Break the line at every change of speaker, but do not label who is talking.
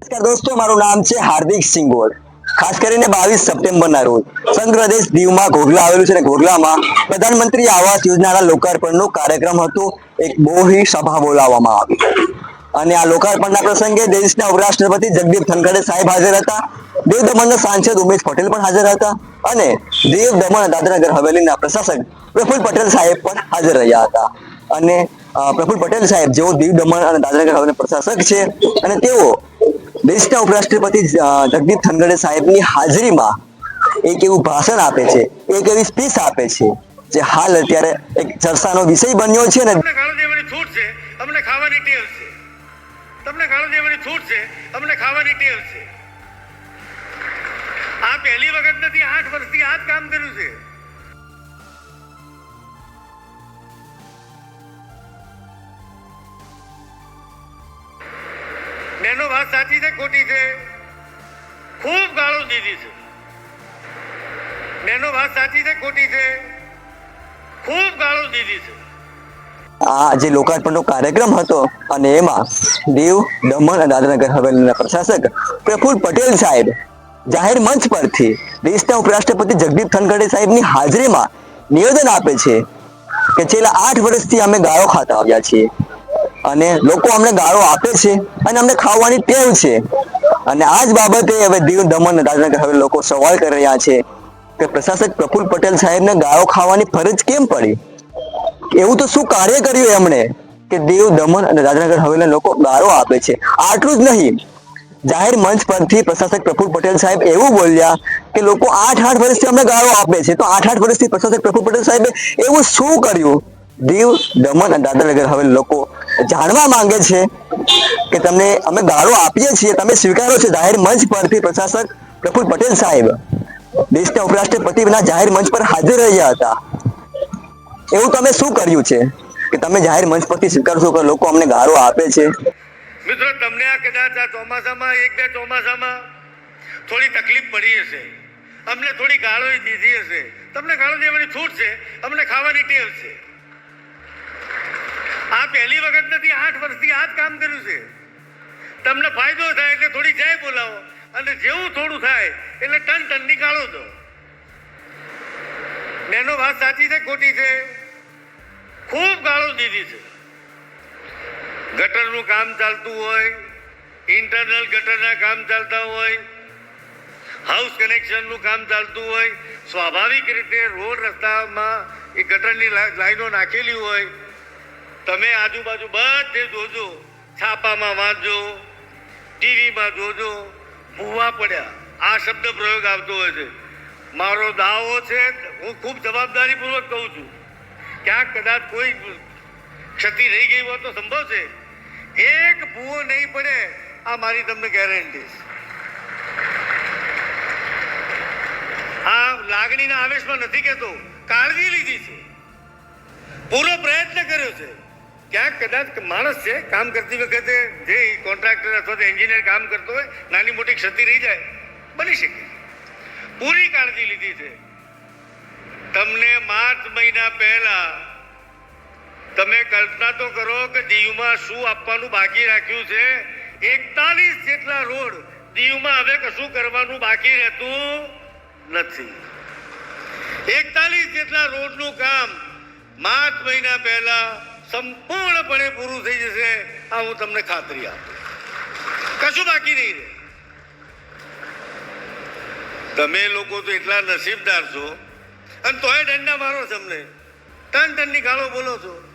દોસ્તો, મારું નામ છે હાર્દિક સિંગોર ખાસ કરીને બાવીસ સપ્ટેમ્બરના રોજ સંઘ દીવમાં ઘોઘલા આવેલું છે અને ઘોઘલામાં પ્રધાનમંત્રી આવાસ યોજનાના લોકાર્પણનો કાર્યક્રમ હતો. એક બોહી સભા બોલાવવામાં આવી. અને આ લોકાર્પણના પ્રસંગે દેશના ઉપરાષ્ટ્રપતિ જગદીપ ધનખડે સાહેબ હાજર હતા. દેવ દમણના સાંસદ ઉમેશ પટેલ પણ હાજર હતા. અને દેવ દમણ દાદરાનગર હવેલીના પ્રશાસક પ્રફુલ પટેલ સાહેબ પણ હાજર રહ્યા હતા. અને પ્રફુલ પટેલ સાહેબ જેઓ દીવ દમણ અને દાદરાનગર હવેલીના પ્રશાસક છે અને તેઓ દેશના ઉપરાષ્ટ્રપતિ જગદીપ ધનગડે સાહેબની હાજરીમાં એક એવું ભાષણ આપે છે, એક એવી સ્પીચ આપે છે, જે હાલ અત્યારે એક ચર્ચાનો વિષય બન્યો છે ને
તમને છૂટ છે, અમને ખાવાની ટેવ છે. તમને ગાળો દેવાની છૂટ છે, અમને ખાવાની ટેવ છે. આ પહેલી વખત નથી, આઠ વર્ષથી આ જ કામ કર્યું છે. બેનો વાત સાચી છે, ખોટી છે? ખૂબ ગાળો દીધી છે. બેનો વાત સાચી છે, ખોટી છે? ખૂબ ગાળો દીધી છે.
આ જે લોકાર્પણનો કાર્યક્રમ હતો અને એમાં દીવ દમણ અને દાદરાનગર હવેલીના પ્રશાસક પ્રફુલ પટેલ સાહેબ જાહેર મંચ પરથી દેશના ઉપરાષ્ટ્રપતિ જગદીપ ધનખડે સાહેબની હાજરીમાં નિવેદન આપે છે કે છેલ્લા આઠ વર્ષથી અમે ગાળો ખાતા આવ્યા છીએ. અને લોકો અમને ગાળો આપે છે અને અમને ખાવાની ટેવ છે. અને આ જ બાબતે હવે દીવ દમણ અને હવે લોકો સવાલ કરી રહ્યા છે કે પ્રશાસક પ્રફુલ પટેલ સાહેબને ગાળો ખાવાની ફરજ કેમ પડી? એવું તો શું કાર્ય કર્યું એમણે કે દીવ દમણ અને દાદરાનગર હવેલીના લોકો ગાળો આપે છે? આટલું જ નહીં. જાહેર મંચ પરથી પ્રશાસક પ્રફુલ પટેલ સાહેબ એવું બોલ્યા કે લોકો આઠ આઠ વર્ષથી અમને ગાળો આપે છે. તો આઠ આઠ વર્ષથી પ્રશાસક પ્રફુલ પટેલ સાહેબે એવું શું કર્યું? દીવ દમણ અને દાદરાનગર હવેલી લોકો જાણવા માંગે છે કે તમને અમે ગાળો આપીએ છીએ, તમે સ્વીકારો છો જાહેર મંચ પરથી પ્રશાસક પ્રફુલ પટેલ સાહેબ. દેશના ઉપરાષ્ટ્રપતિના જાહેર મંચ પર હાજર રહ્યા હતા. એવું તમે શું કર્યું છે કે તમે જાહેર મંચ પરથી સ્વીકારશો કે લોકો અમને ગાળો આપે છે?
મિત્રો, તમને આ કદાચ આ ચોમાસામાં, એક બે ચોમાસામાં થોડી તકલીફ પડી હશે. અમને થોડી ગાળો દીધી હશે. તમને ગાળો દેવાની છૂટ છે. અમને ખાવાની ટેવ છે. આ પહેલી વખત નથી, આઠ વર્ષથી આ જ કામ કર્યું છે. તમને ફાયદો થાય એટલે થોડી જાય બોલાવો. અને જેવું થોડું થાય એટલે ટન ટનની નીકાળો દો બેનો વાત સાચી છે ખોટી છે? ખૂબ ગાળો દીધી છે. ગટરનું કામ ચાલતું હોય ઇન્ટરનલ ગટરના કામ ચાલતા હોય હાઉસ કનેક્શનનું કામ ચાલતું હોય, સ્વાભાવિક રીતે રોડ રસ્તામાં એ ગટરની લાઈનો નાખેલી હોય તમે આજુબાજુ બધે જોજો, છાપામાં વાંચજો, ટીવીમાં જોજો, ભૂવા પડ્યા. આ શબ્દ પ્રયોગ આવતો હોય છે. મારો દાવો છે, હું ખૂબ જવાબદારીપૂર્વક કહું છું. ક્યાંક કદાચ કોઈ ક્ષતિ રહી ગઈ હોય તો સંભવ છે એક ભૂવો નહીં પડે, આ મારી તમને ગેરંટી આ લાગણીના આવેશમાં નથી કહેતો, કાળજી લીધી છે. પૂરો પ્રયત્ન કર્યો છે. ક્યાંક કદાચ માણસ છે, કામ કરતી વખતે જે કોન્ટ્રાક્ટર અથવા તો એન્જિનિયર કામ કરતો હોય, નાની મોટી ક્ષતિ રહી જાય, બની શકે. પૂરી કાળજી લીધી છે. તમને માર્ચ મહિના પહેલા તમે કલ્પના તો કરો કે દીવમાં શું આપવાનું બાકી રાખ્યું છે? એકતાલીસ જેટલા રોડ દીવમાં હવે કશું કરવાનું બાકી રહેતું નથી. એકતાલીસ જેટલા રોડનું કામ માર્ચ મહિના પહેલા સંપૂર્ણપણે પૂરું થઈ જશે. આ હું તમને ખાતરી આપું. કશું બાકી નહીં રહે. તમે લોકો તો એટલા નસીબદાર છો. અને તોય દંડા મારો તમને તન તનની ગાળો બોલો છો.